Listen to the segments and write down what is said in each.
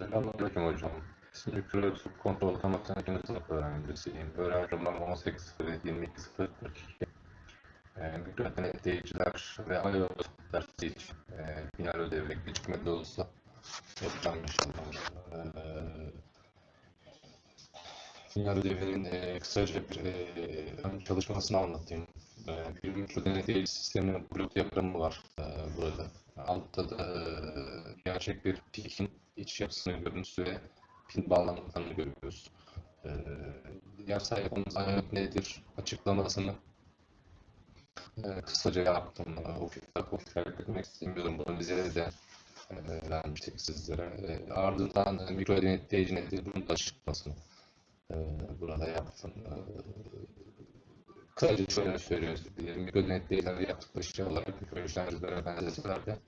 Selamünaleyküm hocam. İsmim Kürek Kontrol Otomatik ikinci sınıf öğrencisiyim. Öğrenci numaram 18.22.042. E, mikro denetleyiciler ve iOS dersi için e, final ödevi gecikmede olsa yapacağım inşallah. E, final ödevinin e, kısaca bir e, çalışmasını anlatayım. E, bir mikro denetleyici sisteminin blok diagramı var e, burada. Altta da e, gerçek bir pikin iç yapısını görüntüsü ve pin bağlantılarını görüyoruz. E, diğer yapımız IOT nedir açıklamasını e, kısaca yaptım. E, Ufukta ufukta etmek istemiyorum. Bunu bize de e, vermiştik sizlere. E, ardından e, mikro denetleyici nedir? Bunun da açıklamasını e, burada yaptım. E, kısaca şöyle söylüyoruz. Mikro denetleyiciler yaptıkları şey olarak mikro işlemcilere benzeseler de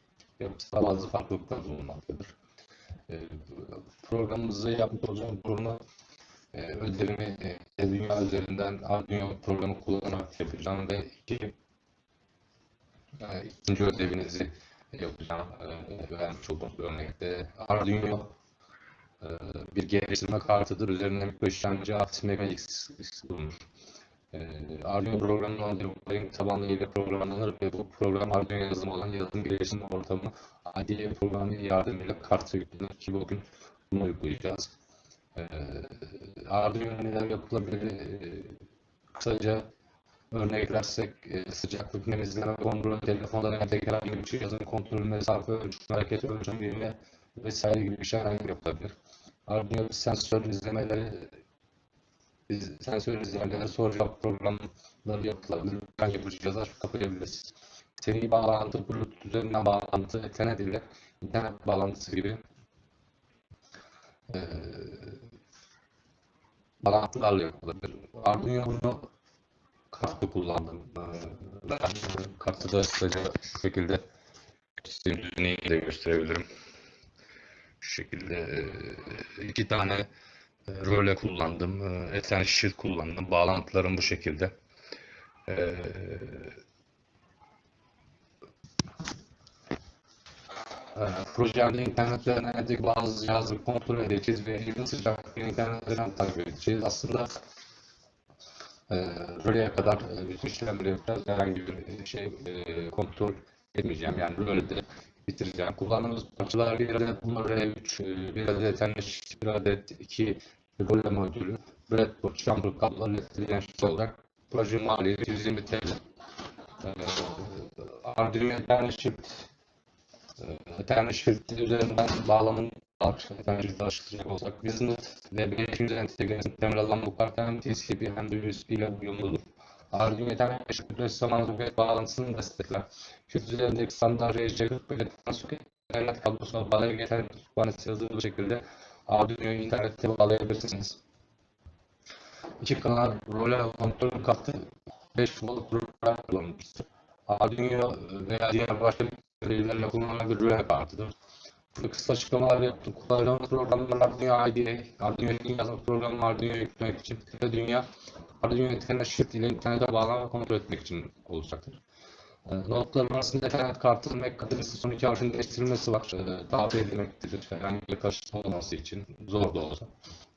bazı farklılıklar bulunmaktadır. E, programımızı yapmış olacağım programı e, ödevimi e, dünya üzerinden Arduino programı kullanarak yapacağım ve iki e, ikinci ödevinizi yapacağım. E, vermiş olduğumuz örnekte Arduino e, bir geliştirme kartıdır. Üzerine mikro işlemci ArtMX bulunur. E, Arduino programının Android tabanlı ile programlanır ve bu program Arduino yazılımı olan yazılım geliştirme ortamı IDE programı yardımıyla karta yüklenir ki bugün bunu uygulayacağız. E, Arduino neler yapılabilir? E, kısaca örneklersek e, sıcaklık nemizleme kontrolü, telefondan entegre herhangi bir cihazın kontrolü, mesafe ölçümü, hareket ölçümü vesaire gibi bir şey yapılabilir. Arduino sensör izlemeleri sensör izlemeleri soru cevap programları yapılabilir. Herhangi bir cihaza kapayabiliriz. Seri bağlantı, Bluetooth üzerinden bağlantı, Ethernet ile internet bağlantısı gibi e, bağlantılarla yapılabilir. Arduino bunu kartı kullandım. Ben kartı da kısaca şu şekilde sistem düzeneyi de gösterebilirim. Şu şekilde iki tane röle kullandım. Ethernet shield kullandım. Bağlantılarım bu şekilde. Projemde internet üzerinden bazı cihazları kontrol edeceğiz ve evin sıcaklığı internet üzerinden takip edeceğiz. Aslında e, röleye kadar e, bütün işlemleri yapacağız. Herhangi bir şey e, kontrol etmeyeceğim. Yani rölede bitireceğim. Kullandığımız parçalar bir adet bunlar R3, bir adet Ethernet, bir adet 2 röle modülü, breadboard, chamber kabloları iletişim olarak proje maliyeti 120 TL. E, Arduino Ethernet Shift Ethernet Shift üzerinden bağlamın var. Ethernet Shift'i açıklayacak olsak Business ve 500 entegrasyon temel alan bu kart hem TCP hem de USB ile uyumludur. Arduino Ethernet Shift zamanlı web bağlantısını destekler. Shift üzerindeki standart RJ40 ve soket internet kablosuna bağlayarak internet kütüphanesi yazılı bir şekilde Arduino'yu internette bağlayabilirsiniz. İki kanal role kontrol kartı 5 volt program kullanmıştır. Arduino veya diğer başka görevlerle kullanılan bir rüya kartıdır. Kısa açıklamalar yaptım. Kullanılan programlar Arduino IDE, Arduino yazma programı Arduino yüklemek için ve dünya Arduino internet shift ile internete bağlama kontrol etmek için olacaktır. E, notların arasında internet kartının MAC kategorisi son iki harfinin değiştirilmesi var. E, tavsiye edilmektedir. Herhangi bir karışıklık olmaması için zor da olsa.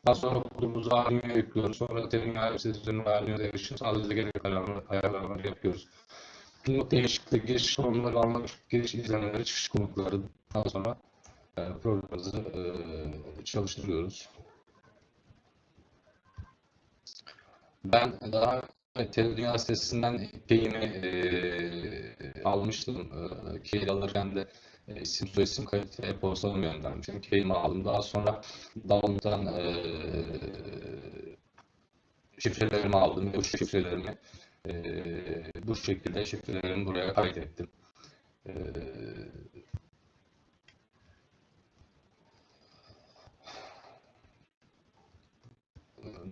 Daha sonra kodumuzu Arduino'ya yüklüyoruz. Sonra temin ayarlısı üzerine Arduino'da erişim sağlayıcı gerek ayarlamaları yapıyoruz. Pilot değişiklikte giriş konumları almak, giriş izlemeleri, çıkış komutları daha sonra programımızı e, çalıştırıyoruz. Ben daha Tele Dünya sitesinden keyini e, almıştım. E, key alırken de e, isim soyisim kayıt ve e-postalarımı göndermiştim. Keyimi aldım. Daha sonra download'dan e, şifrelerimi aldım. Bu şifrelerimi e, bu şekilde şifrelerimi buraya kaydettim. E,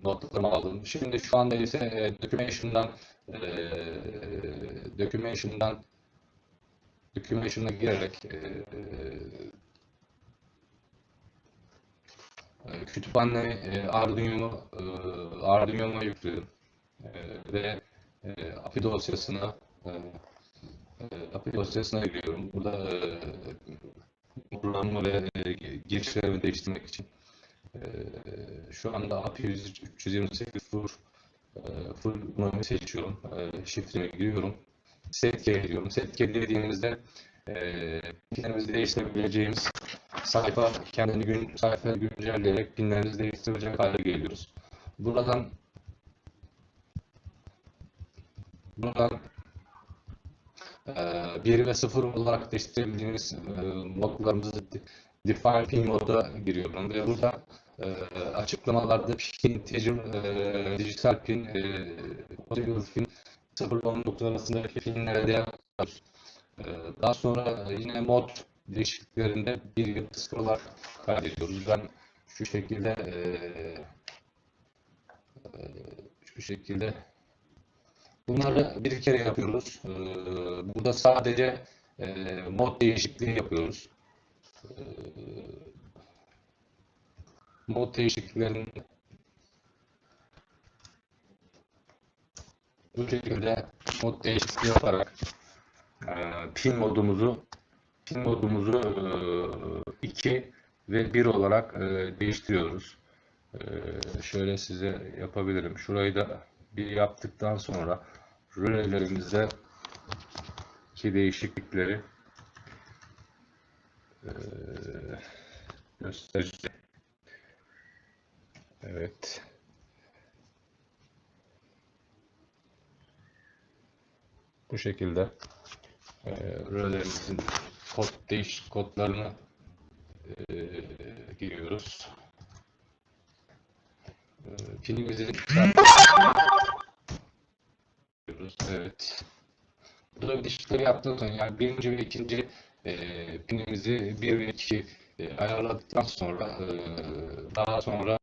notlarımı aldım. Şimdi şu anda ise e, Documentation'dan e, Documentation'dan Documentation'a girerek e, e, kütüphane e, Arduino e, Arduino'ma yüklüyorum. E, ve e, API dosyasına e, e, API dosyasına giriyorum. Burada e, motorlarımı ve e, girişlerimi değiştirmek için. E, şu anda API 328 full, e, full numaramı seçiyorum. E, şifremi giriyorum. Set key diyorum. Set key dediğimizde e, pinlerimizi değiştirebileceğimiz sayfa kendini gün sayfa güncelleyerek pinlerimizi değiştirebilecek hale geliyoruz. Buradan buradan e, 1 ve 0 olarak değiştirebildiğimiz e, modlarımızı define pin moda giriyorum ve burada e, açıklamalarda pin, tecrübe, e, dijital pin, e, pin, 0 ile 10 nokta arasındaki pinlere değer. E, daha sonra yine mod değişikliklerinde 1 ya da 0 olarak kaydediyoruz. Ben şu şekilde e, e, şu şekilde bunları bir kere yapıyoruz. E, burada sadece e, mod değişikliği yapıyoruz. E, mod değişikliklerin bu şekilde mod değişikliği yaparak e, pin modumuzu pin modumuzu 2 ve 1 olarak e, değiştiriyoruz. E, şöyle size yapabilirim. Şurayı da bir yaptıktan sonra rölelerimizde ki değişiklikleri e, göstereceğim. Evet. Bu şekilde e, rölelerimizin kod değiş kodlarını e, giriyoruz. E, pinimizi giriyoruz. Evet. Burada bir değişiklikleri yaptıktan sonra yani birinci ve ikinci e, pinimizi bir ve iki e, ayarladıktan sonra e, daha sonra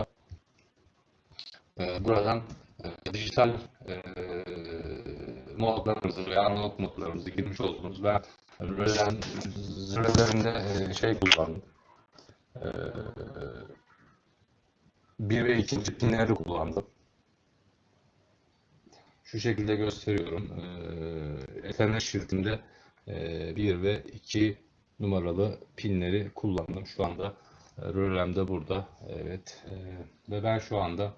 e, buradan e, dijital e, modlarımızı veya analog modlarımızı girmiş olduğumuz ben Rölen zırhlarında e, şey kullandım. E, bir ve ikinci pinleri kullandım. Şu şekilde gösteriyorum. E, Ethernet şeridinde e, 1 ve 2 numaralı pinleri kullandım. Şu anda e, rölem de burada. Evet. E, ve ben şu anda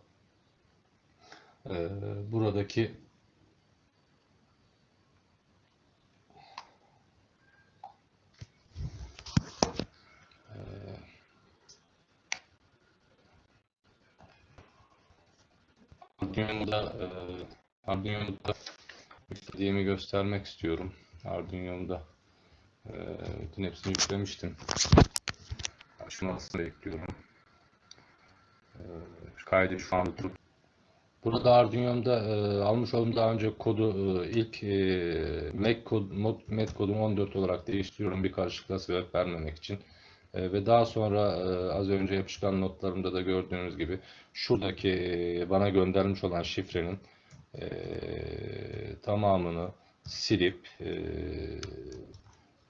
e, buradaki Arduino'da e, Arduino'da yüklediğimi göstermek istiyorum. Arduino'da e, bütün hepsini yüklemiştim. Açılmasını bekliyorum. E, kaydı şu anda durup Burada Arduino'da e, almış olduğum daha önce kodu e, ilk e, Mac kod, mod, Met kodumu 14 olarak değiştiriyorum bir karışıklığa sebep vermemek için. E, ve daha sonra e, az önce yapışkan notlarımda da gördüğünüz gibi şuradaki e, bana göndermiş olan şifrenin tamamını silip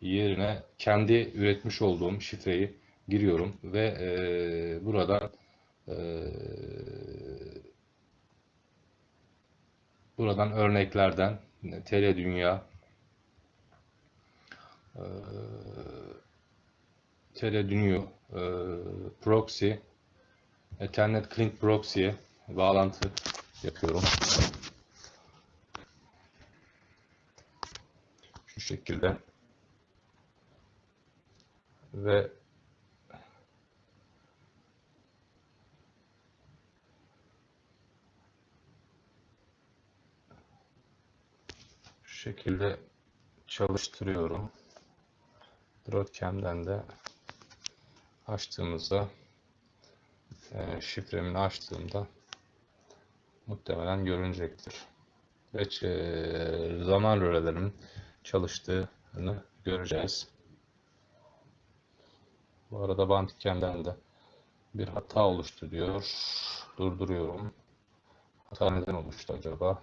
yerine kendi üretmiş olduğum şifreyi giriyorum ve buradan buradan örneklerden tele dünya Teledünyo e, proxy Ethernet Client proxy'ye bağlantı yapıyorum. Şu şekilde ve şu şekilde çalıştırıyorum. Broadcam'den de açtığımızda e, şifremi açtığımda muhtemelen görünecektir. Ve e, zaman rölelerimin çalıştığını göreceğiz. Bu arada Bandicam'den de bir hata oluştu diyor. Durduruyorum. Hata neden oluştu acaba?